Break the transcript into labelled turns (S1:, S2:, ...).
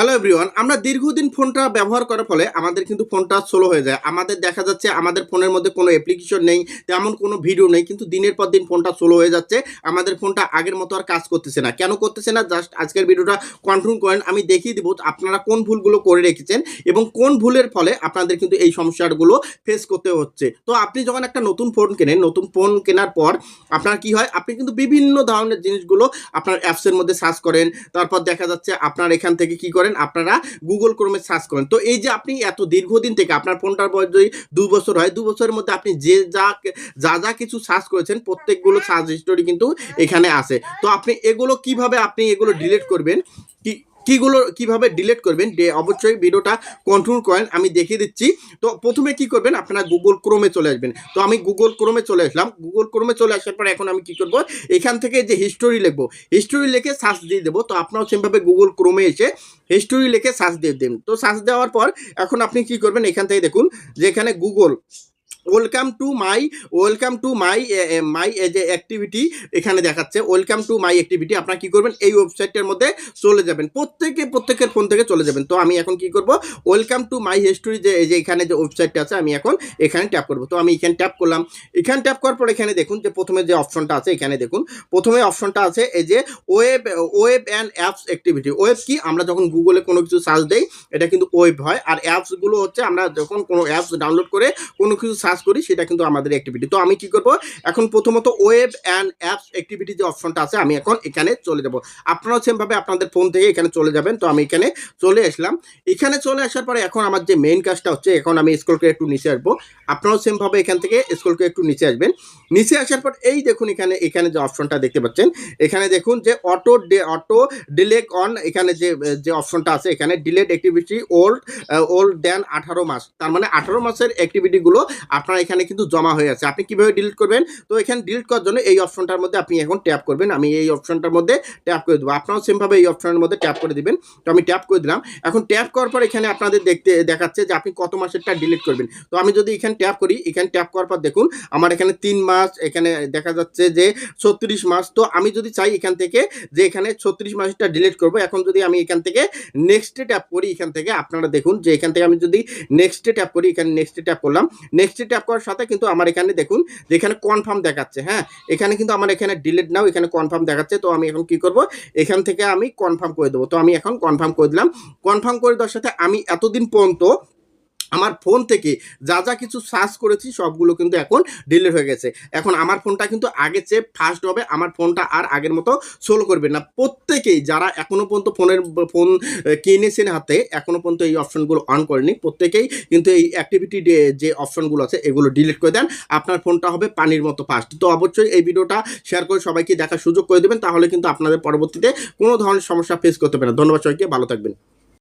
S1: Hello everyone আমরা দীর্ঘদিন ফোনটা ব্যবহার করার ফলে আমাদের কিন্তু ফোনটা স্লো হয়ে যায়। আমাদের দেখা যাচ্ছে আমাদের ফোনের মধ্যে কোনো অ্যাপ্লিকেশন নেই, তেমন কোনো ভিডিও নেই, কিন্তু দিনের পর দিন ফোনটা স্লো হয়ে যাচ্ছে। আমাদের ফোনটা আগের মতো আর কাজ করতেছে না। কেন করতেছে না? জাস্ট আজকের ভিডিওটা কনফার্ম করেন। আমি দেখিয়ে দিব আপনারা কোন ভুলগুলো করে রেখেছেন এবং কোন ভুলের ফলে আপনাদের কিন্তু এই সমস্যাগুলো ফেস করতে হচ্ছে। তো আপনি যখন একটা নতুন ফোন কেনেন, নতুন ফোন কেনার পর আপনার কি হয়? আপনি কিন্তু বিভিন্ন ধরনের জিনিসগুলো আপনার অ্যাপসের মধ্যে সার্চ করেন। তারপর দেখা যাচ্ছে আপনার এখান থেকে কি করেন? আপনারা গুগল ক্রোমে সার্চ করেন। তো এই যে আপনি এত দীর্ঘদিন থেকে আপনার ফোনটার বয়স যদি দু বছর হয় দু বছরের মধ্যে আপনি যে যা যা যা কিছু সার্চ করেছেন, প্রত্যেকগুলো সার্চ হিস্টোরি কিন্তু এখানে আছে। তো আপনি এগুলো কীভাবে আপনি এগুলো ডিলিট করবেন? কি কিগুলো কীভাবে ডিলিট করবেন অবশ্যই ভিডিওটা কন্ট্রোল করেন, আমি দেখিয়ে দিচ্ছি। তো প্রথমে কি করবেন, আপনারা গুগল ক্রোমে চলে আসবেন। তো আমি গুগল ক্রোমে চলে আসলাম। গুগল ক্রোমে চলে আসার পর এখন আমি কি করব, এখান থেকে যে হিস্টোরি লিখব হিস্টোরি লিখে সার্চ দিয়ে দেবো। তো আপনারাও সেমভাবে গুগল ক্রোমে এসে হিস্টোরি লিখে সার্চ দিয়ে দেবেন তো সার্চ দেওয়ার পর এখন আপনি কি করবেন, এখান থেকে দেখুন যে এখানে Google welcome to my, welcome to my my যে অ্যাক্টিভিটি এখানে দেখাচ্ছে, ওয়েলকাম টু মাই অ্যাক্টিভিটি, আপনারা কি করবেন, এই ওয়েবসাইটটার মধ্যে চলে যাবেন, প্রত্যেকে, প্রত্যেকের ফোন থেকে চলে যাবেন, তো আমি এখন কি করব, ওয়েলকাম টু মাই হিস্টোরি, যে যে এখানে যে ওয়েবসাইটটা আছে, আমি এখন এখানে ট্যাপ করব, তো আমি এখানে ট্যাপ করলাম, এখানে ট্যাপ করার পর এখানে দেখুন, যে প্রথমে যে অপশনটা আছে, এখানে দেখুন, প্রথমে অপশনটা আছে, এই যে web web and apps activity, web কি, আমরা যখন গুগলে কোনো কিছু সার্চ দেই, এটা কিন্তু ওয়েব হয়, আর অ্যাপসগুলো হচ্ছে, আমরা যখন কোনো অ্যাপস ডাউনলোড করে কোনো কিছু সার্চ করি, সেটা কিন্তু আমাদের অ্যাক্টিভিটি তো আমি কি করব? এখন প্রথমত ওয়েব অ্যান্ড অ্যাপস অ্যাক্টিভিটি যে অপশনটা আছে, আমি এখন এখানে চলে যাব। আপনারাও সেমভাবে আপনাদের ফোন থেকে এখানে চলে যাবেন। তো আমি এখানে চলে আসলাম। এখানে চলে আসার পরে এখন আমার যে মেইন কাজটা হচ্ছে, এখন আমি স্ক্রল করে একটু নিচে আসব। আপনারাও সেমভাবে এখান থেকে স্ক্রল করে একটু নিচে আসবেন। নিচে আসার পর এই দেখুন এখানে এখানে যে অপশনটা দেখতে পাচ্ছেন, এখানে দেখুন যে auto day auto delete on এখানে যে যে অপশনটা আছে, এখানে delete activity old old than আঠারো মাস। তার মানে আঠারো মাসের অ্যাক্টিভিটিগুলো আপনার এখানে কিন্তু জমা হয়ে আছে। আপনি কীভাবে ডিলিট করবেন? তো এখানে ডিলিট করার জন্য এই অপশনটার মধ্যে আপনি এখন ট্যাপ করবেন। আমি এই অপশনটার মধ্যে ট্যাপ করে দেবো। আপনারাও সেমভাবে এই অপশনের মধ্যে ট্যাপ করে দিবেন। তো আমি ট্যাপ করে দিলাম। এখন ট্যাপ করার পর এখানে আপনাদের দেখতে দেখাচ্ছে যে আপনি কত মাসেরটা ডিলিট করবেন। তো আমি যদি এখানে ট্যাপ করি, এখানে ট্যাপ করার পর দেখুন, আমার এখানে তিন মাস, এখানে দেখা যাচ্ছে যে ছত্রিশ মাস। তো আমি যদি চাই এখান থেকে যে এখানে ছত্রিশ মাসেরটা ডিলিট করব, এখন যদি আমি এখান থেকে নেক্সটে ট্যাপ করি, এখান থেকে আপনারা দেখুন যে এখান থেকে আমি যদি নেক্সটে ট্যাপ করি, এখানে নেক্সটে ট্যাপ করলাম। নেক্সটে ট্যাপ করার সাথে কিন্তু আমার এখানে দেখুন যে এখানে কনফার্ম দেখাচ্ছে হ্যাঁ? এখানে কিন্তু আমার এখানে ডিলেট নাও, এখানে কনফার্ম দেখাচ্ছে। তো আমি এখন কি করব? এখান থেকে আমি কনফার্ম করে দেবো। তো আমি এখন কনফার্ম করে দিলাম। কনফার্ম করে দেওয়ার সাথে আমি এতদিন পর্যন্ত আমার ফোন থেকে যা যা কিছু সার্চ করেছি সবগুলো কিন্তু এখন ডিলিট হয়ে গেছে। এখন আমার ফোনটা কিন্তু আগে চেয়ে ফাস্ট হবে, আমার ফোনটা আর আগের মতো সোলো করবে না। প্রত্যেকেই যারা এখনও পর্যন্ত ফোনের ফোন কিনেছেন হাতে এখনও পর্যন্ত এই অপশনগুলো অন করেনি প্রত্যেকেই কিন্তু এই অ্যাক্টিভিটি যে অপশনগুলো আছে, এগুলো ডিলিট করে দেন। আপনার ফোনটা হবে পানির মতো ফাস্ট তো অবশ্যই এই ভিডিওটা শেয়ার করে সবাইকে দেখার সুযোগ করে দেবেন, তাহলে কিন্তু আপনাদের পরবর্তীতে কোনো ধরনের সমস্যা ফেস করতে পারে না। ধন্যবাদ সবাইকে, ভালো থাকবেন।